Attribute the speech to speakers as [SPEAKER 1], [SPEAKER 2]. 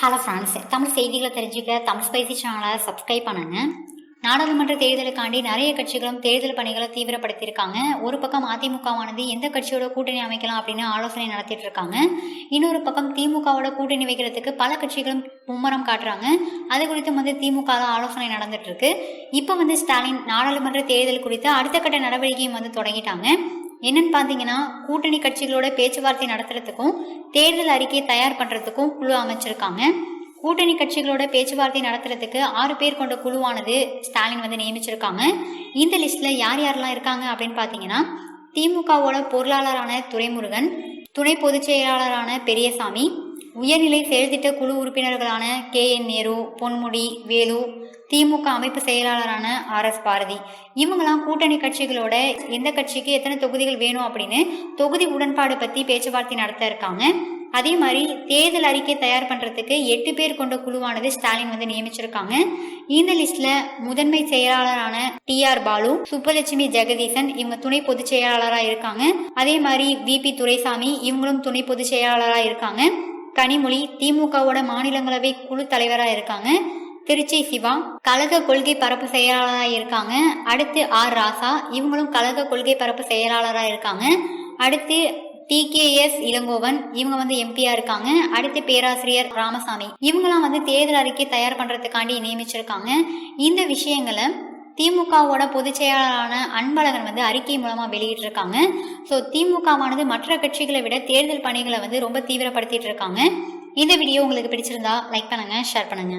[SPEAKER 1] Hello friends Tamil செய்திகளை தெரிஞ்சுக்க Tamil spicy சேனலை சப்ஸ்கிரைப் பண்ணுங்க. நாடாளுமன்ற தேர்தலுக்காண்டி நிறைய கட்சிகளும் தேர்தல் பணிகளை தீவிரப்படுத்தியிருக்காங்க. ஒரு பக்கம் அதிமுகவானது எந்த கட்சியோட கூட்டணி அமைக்கலாம் அப்படின்னு ஆலோசனை நடத்திட்டு இருக்காங்க. இன்னொரு பக்கம் திமுகவோட கூட்டணி வைக்கிறதுக்கு பல கட்சிகளும் மும்மரம் காட்டுறாங்க. அது குறித்து வந்து திமுக தான் ஆலோசனை நடந்துட்டு இருக்கு. இப்போ வந்து ஸ்டாலின் நாடாளுமன்ற தேர்தல் குறித்து அடுத்த கட்ட நடவடிக்கையும் வந்து தொடங்கிட்டாங்க. என்னன்னு பார்த்தீங்கன்னா கூட்டணி கட்சிகளோட பேச்சுவார்த்தை நடத்துறதுக்கும் தேர்தல் அறிக்கையை தயார் பண்ணுறதுக்கும் குழு அமைச்சிருக்காங்க. கூட்டணி கட்சிகளோட பேச்சுவார்த்தை நடத்துறதுக்கு ஆறு பேர் கொண்ட குழுவானது ஸ்டாலின் வந்து நியமிச்சிருக்காங்க. இந்த லிஸ்ட்ல யார் யாரெல்லாம் இருக்காங்க அப்படின்னு பார்த்தீங்கன்னா திமுகவோட பொருளாளரான துரைமுருகன் துணை பொதுச் செயலாளரான பெரியசாமி உயர்நிலை செயல்திட்ட குழு உறுப்பினர்களான கே என் நேரு பொன்முடி வேலு திமுக அமைப்பு செயலாளரான ஆர் எஸ் பாரதி. இவங்கெல்லாம் கூட்டணி கட்சிகளோட எந்த கட்சிக்கு எத்தனை தொகுதிகள் வேணும் அப்படின்னு தொகுதி உடன்பாடு பற்றி பேச்சுவார்த்தை நடத்த இருக்காங்க. அதே மாதிரி தேர்தல் அறிக்கை தயார் பண்ணுறதுக்கு எட்டு பேர் கொண்ட குழுவானது ஸ்டாலின் வந்து நியமிச்சிருக்காங்க. இந்த லிஸ்ட்ல முதன்மை செயலாளரான டி ஆர் பாலு சுப்பலட்சுமி ஜெகதீசன் இவங்க துணை பொதுச் செயலாளராக இருக்காங்க. அதே மாதிரி விபி துரைசாமி இவங்களும் துணை பொதுச் செயலாளராக இருக்காங்க. கனிமொழி திமுகவோட மாநிலங்களவை குழு தலைவராக இருக்காங்க. திருச்சி சிவா கழக கொள்கை பரப்பு செயலாளராக இருக்காங்க. அடுத்து ஆர் ராசா இவங்களும் கழக கொள்கை பரப்பு செயலாளராக இருக்காங்க. அடுத்து டிகேஎஸ் இளங்கோவன் இவங்க வந்து எம்பியா இருக்காங்க. அடுத்து பேராசிரியர் ராமசாமி. இவங்கெல்லாம் வந்து தேர்தல் அறிக்கை தயார் பண்றதுக்காண்டி நியமிச்சிருக்காங்க. இந்த விஷயங்களை திமுகவோட பொதுச் செயலாளரான அன்பழகன் வந்து அறிக்கை மூலமாக வெளியிட்டிருக்காங்க. ஸோ திமுகவானது மற்ற கட்சிகளை விட தேர்தல் பணிகளை வந்து ரொம்ப தீவிரப்படுத்திட்டு இருக்காங்க. இந்த வீடியோ உங்களுக்கு பிடிச்சிருந்தா லைக் பண்ணுங்க ஷேர் பண்ணுங்க.